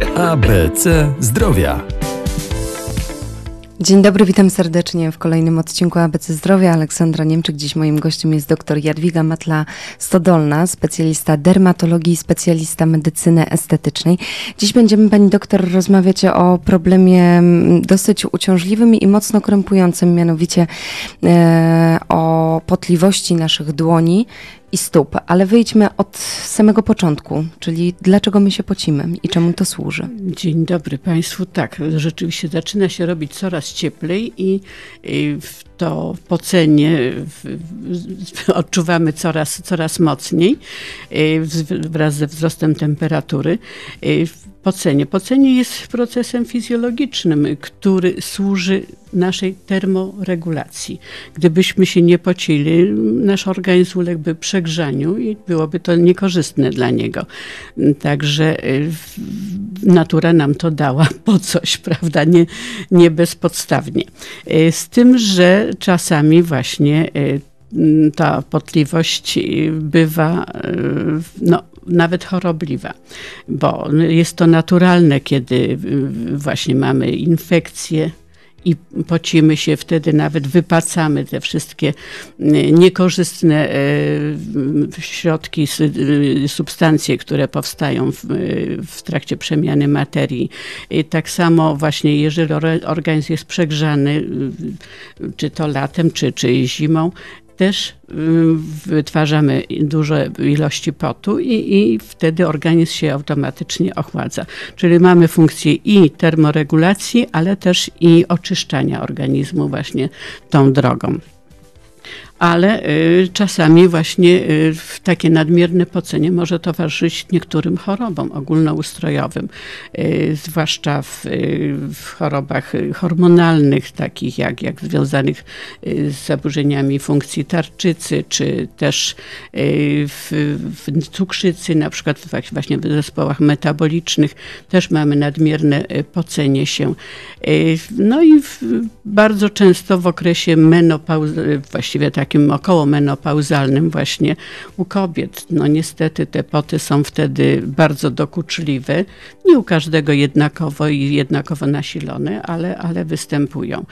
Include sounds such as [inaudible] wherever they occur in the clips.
ABC Zdrowia. Dzień dobry, witam serdecznie w kolejnym odcinku ABC Zdrowia. Aleksandra Niemczyk. Dziś moim gościem jest dr Jadwiga Matla-Stodolna, specjalista dermatologii, specjalista medycyny estetycznej. Dziś będziemy pani doktor rozmawiać o problemie mm, dosyć uciążliwym i mocno krępującym, mianowicie e, o potliwości naszych dłoni i stóp, ale wyjdźmy od samego początku, czyli dlaczego my się pocimy i czemu to służy. Dzień dobry Państwu. Tak, rzeczywiście zaczyna się robić coraz cieplej i, i to pocenie odczuwamy coraz, coraz mocniej wraz ze wzrostem temperatury. Pocenie. Pocenie jest procesem fizjologicznym, który służy naszej termoregulacji. Gdybyśmy się nie pocili, nasz organizm uległby przegrzaniu i byłoby to niekorzystne dla niego. Także y, natura nam to dała po coś, [laughs] prawda? Nie, nie bezpodstawnie. Y, z tym, że czasami właśnie y, ta potliwość bywa no, nawet chorobliwa, bo jest to naturalne, kiedy właśnie mamy infekcje i pocimy się wtedy, nawet wypacamy te wszystkie niekorzystne e, środki, substancje, które powstają w, w trakcie przemiany materii. I tak samo właśnie, jeżeli organizm jest przegrzany, czy to latem, czy, czy zimą, też y, wytwarzamy duże ilości potu i, i wtedy organizm się automatycznie ochładza. Czyli mamy funkcję i termoregulacji, ale też i oczyszczania organizmu właśnie tą drogą ale y, czasami właśnie y, takie nadmierne pocenie może towarzyszyć niektórym chorobom ogólnoustrojowym, y, zwłaszcza w, w chorobach hormonalnych, takich jak, jak związanych z zaburzeniami funkcji tarczycy, czy też w, w cukrzycy, na przykład właśnie w zespołach metabolicznych też mamy nadmierne pocenie się. No i w, bardzo często w okresie menopauzy, właściwie tak takim około menopauzalnym właśnie u kobiet. No niestety te poty są wtedy bardzo dokuczliwe. Nie u każdego jednakowo i jednakowo nasilone, ale, ale występują.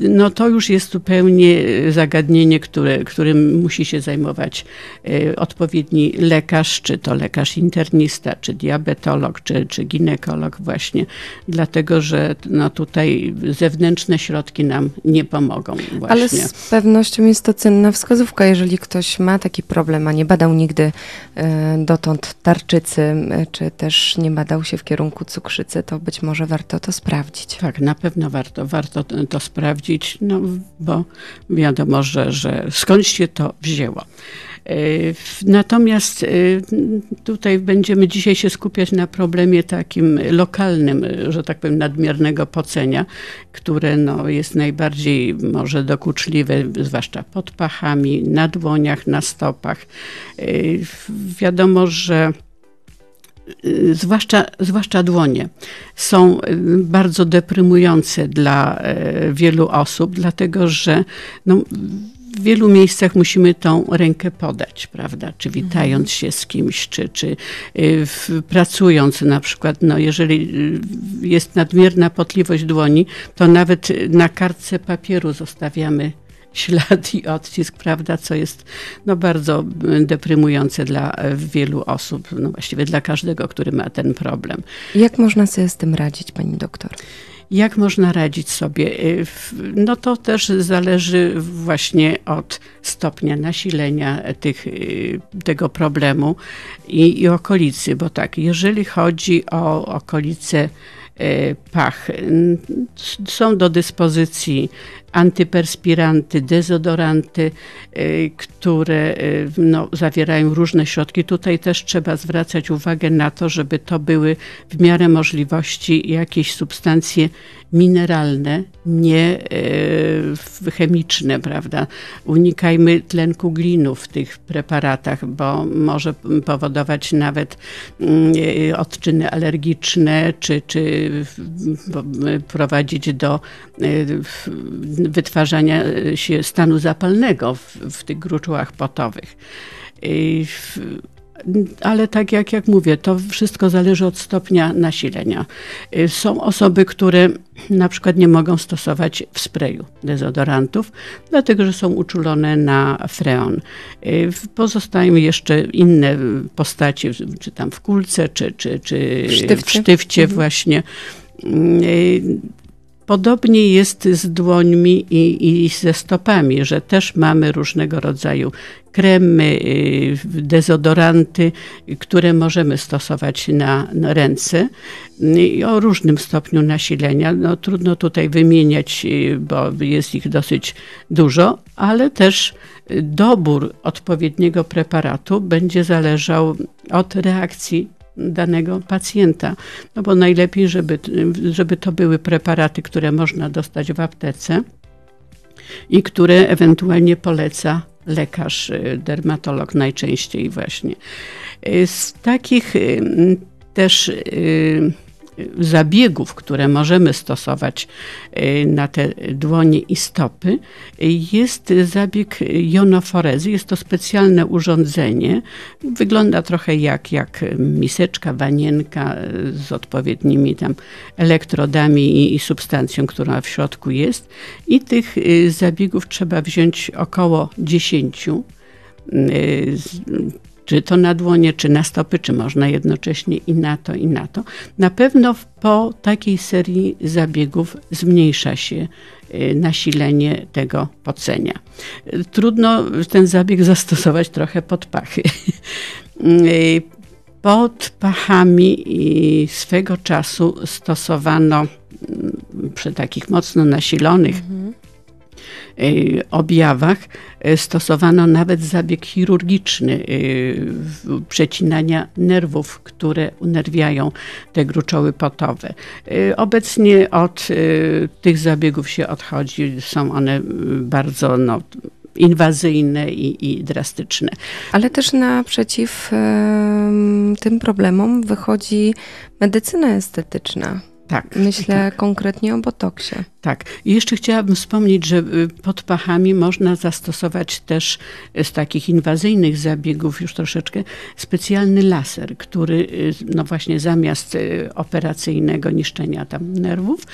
No to już jest zupełnie e, zagadnienie, które, którym musi się zajmować e, odpowiedni lekarz, czy to lekarz internista, czy diabetolog, czy, czy ginekolog właśnie, dlatego że no tutaj zewnętrzne środki nam nie pomogą. Właśnie. Ale z pewnością jest to cenna wskazówka, jeżeli ktoś ma taki problem, a nie badał nigdy e, dotąd tarczycy, czy też nie badał się w kierunku cukrzycy, to być może warto to sprawdzić. Tak, na pewno warto, warto to sprawdzić no bo wiadomo, że, że skąd się to wzięło. E, natomiast e, tutaj będziemy dzisiaj się skupiać na problemie takim lokalnym, że tak powiem, nadmiernego pocenia, które no, jest najbardziej może dokuczliwe, zwłaszcza pod pachami, na dłoniach, na stopach. E, wiadomo, że zwłaszcza, zwłaszcza dłonie, są y, bardzo deprymujące dla y, wielu osób, dlatego że no, w wielu miejscach musimy tą rękę podać, prawda? Czy witając się z kimś, czy, czy w, pracując na przykład, no jeżeli jest nadmierna potliwość dłoni, to nawet na kartce papieru zostawiamy ślad i odcisk, prawda, co jest no, bardzo deprymujące dla wielu osób, no właściwie dla każdego, który ma ten problem. Jak można sobie z tym radzić, pani doktor? Jak można radzić sobie? Y, no to też zależy właśnie od stopnia nasilenia tych, y, tego problemu i, i okolicy, bo tak, jeżeli chodzi o okolice pach, są do dyspozycji antyperspiranty, dezodoranty, y, które y, no, zawierają różne środki. Tutaj też trzeba zwracać uwagę na to, żeby to były w miarę możliwości jakieś substancje mineralne, nie e, chemiczne, prawda? Unikajmy tlenku glinu w tych preparatach, bo może powodować nawet mm, odczyny alergiczne, czy, czy prowadzić do wytwarzania się stanu zapalnego w, w tych gruczołach potowych ale tak jak, jak mówię, to wszystko zależy od stopnia nasilenia. Y, są osoby, które na przykład nie mogą stosować w sprayu dezodorantów, dlatego że są uczulone na freon. Y, pozostają jeszcze inne postacie, czy tam w kulce, czy, czy, czy sztywcie. w sztywcie mhm. właśnie. Podobnie jest z dłońmi i, i, ze stopami, że też mamy różnego rodzaju kremy, y, dezodoranty, które możemy stosować na, na ręce y, o różnym stopniu nasilenia. No, trudno tutaj wymieniać, y, bo jest ich dosyć dużo, ale też dobór odpowiedniego preparatu będzie zależał od reakcji danego pacjenta. No bo najlepiej, żeby, żeby to były preparaty, które można dostać w aptece i które ewentualnie poleca lekarz, y, dermatolog najczęściej właśnie. Y, z takich y, też zabiegów, które możemy stosować y, na te dłonie i stopy, jest zabieg jonoforezy. Jest to specjalne urządzenie. Wygląda trochę jak, jak miseczka, wanienka z odpowiednimi tam elektrodami i, i substancją, która w środku jest. I tych y, zabiegów trzeba wziąć około 10 czy to na dłonie, czy na stopy, czy można jednocześnie i na to, i na to. Na pewno po takiej serii zabiegów zmniejsza się y, nasilenie tego pocenia. Trudno ten zabieg zastosować trochę pod pachy. [laughs] Y, pod pachami swego czasu stosowano mm, przy takich mocno nasilonych mhm Y, objawach y, stosowano nawet zabieg chirurgiczny y, przecinania nerwów, które unerwiają te gruczoły potowe. Obecnie od tych zabiegów się odchodzi, są one bardzo no, inwazyjne i, i, drastyczne. Ale też naprzeciw tym problemom wychodzi medycyna estetyczna. Tak. Myślę tak. konkretnie o botoksie. Tak. I jeszcze chciałabym wspomnieć, że y, pod pachami można zastosować też z takich inwazyjnych zabiegów już troszeczkę specjalny laser, który y, no właśnie zamiast y, operacyjnego niszczenia tam nerwów,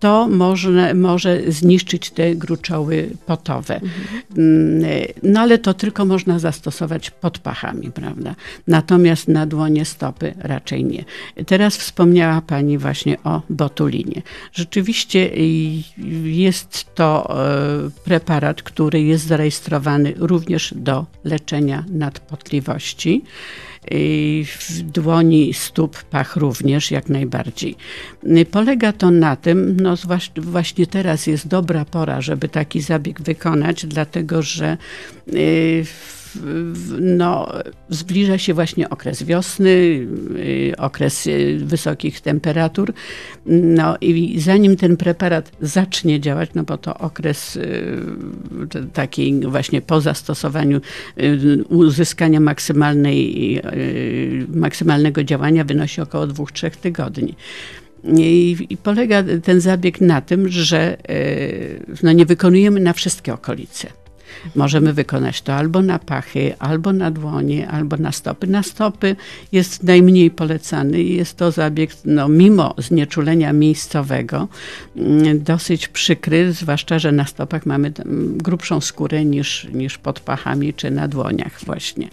to może, może zniszczyć te gruczoły potowe. Mhm. No ale to tylko można zastosować pod pachami, prawda? Natomiast na dłonie stopy raczej nie. Teraz wspomniała Pani właśnie o botulinie. Rzeczywiście jest to e, preparat, który jest zarejestrowany również do leczenia nadpotliwości w dłoni stóp, pach również jak najbardziej. Polega to na tym, no właśnie teraz jest dobra pora, żeby taki zabieg wykonać, dlatego że y, no, zbliża się właśnie okres wiosny, y, okres y, wysokich temperatur. No i zanim ten preparat zacznie działać, no bo to okres y, taki właśnie po zastosowaniu uzyskania maksymalnej, maksymalnego działania wynosi około 2-3 tygodni. I, polega ten zabieg na tym, że no nie wykonujemy na wszystkie okolice. Możemy wykonać to albo na pachy, albo na dłonie, albo na stopy. Na stopy jest najmniej polecany i jest to zabieg, no, mimo znieczulenia miejscowego, mm, dosyć przykry, zwłaszcza, że na stopach mamy grubszą skórę niż, niż pod pachami czy na dłoniach właśnie.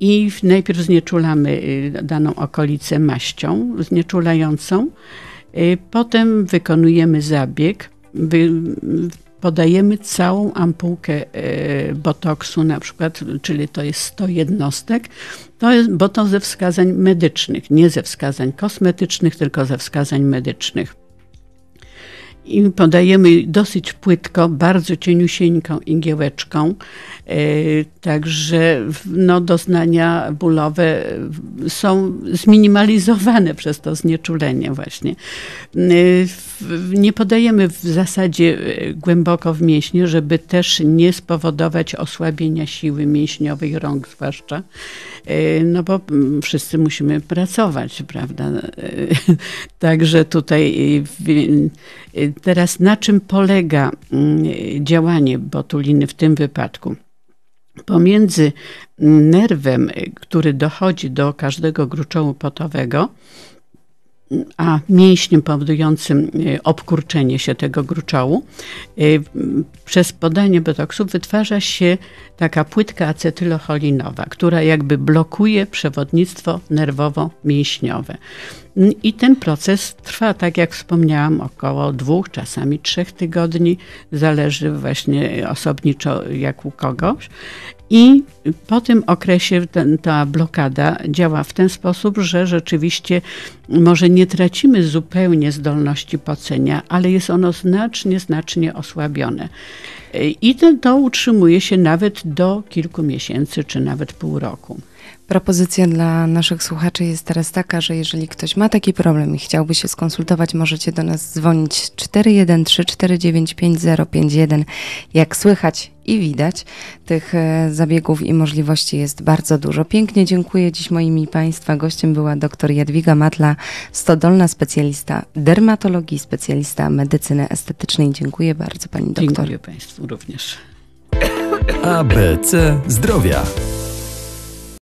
I najpierw znieczulamy y, daną okolicę maścią znieczulającą, y, potem wykonujemy zabieg, podajemy całą ampułkę e, botoksu na przykład, czyli to jest 100 jednostek, to jest, bo to ze wskazań medycznych, nie ze wskazań kosmetycznych, tylko ze wskazań medycznych i podajemy dosyć płytko, bardzo cieniusieńką igiełeczką, e, także no, doznania bólowe są zminimalizowane przez to znieczulenie właśnie. E, nie podajemy w zasadzie e, głęboko w mięśnie, żeby też nie spowodować osłabienia siły mięśniowej rąk zwłaszcza, no bo wszyscy musimy pracować, prawda? [laughs] Także tutaj Teraz na czym polega mm, działanie botuliny w tym wypadku? pomiędzy nerwem, który dochodzi do każdego gruczołu potowego, a mięśniem powodującym e, obkurczenie się tego gruczołu, e, przez podanie botoksu wytwarza się taka płytka acetylocholinowa, która jakby blokuje przewodnictwo nerwowo-mięśniowe. I ten proces trwa, tak jak wspomniałam, około dwóch, czasami trzech tygodni, zależy właśnie osobniczo jak u kogoś. I po tym okresie ten, ta blokada działa w ten sposób, że rzeczywiście może nie tracimy zupełnie zdolności pocenia, ale jest ono znacznie, znacznie osłabione. I to, to utrzymuje się nawet do kilku miesięcy, czy nawet pół roku. Propozycja dla naszych słuchaczy jest teraz taka, że jeżeli ktoś ma taki problem i chciałby się skonsultować, możecie do nas dzwonić 413 495 051. Jak słychać i widać, tych e, zabiegów i możliwości jest bardzo dużo. Pięknie dziękuję. Dziś moimi Państwa gościem była dr Jadwiga Matla, stodolna specjalista dermatologii, specjalista medycyny estetycznej. Dziękuję bardzo Pani doktor. Dziękuję Państwu również. ABC Zdrowia.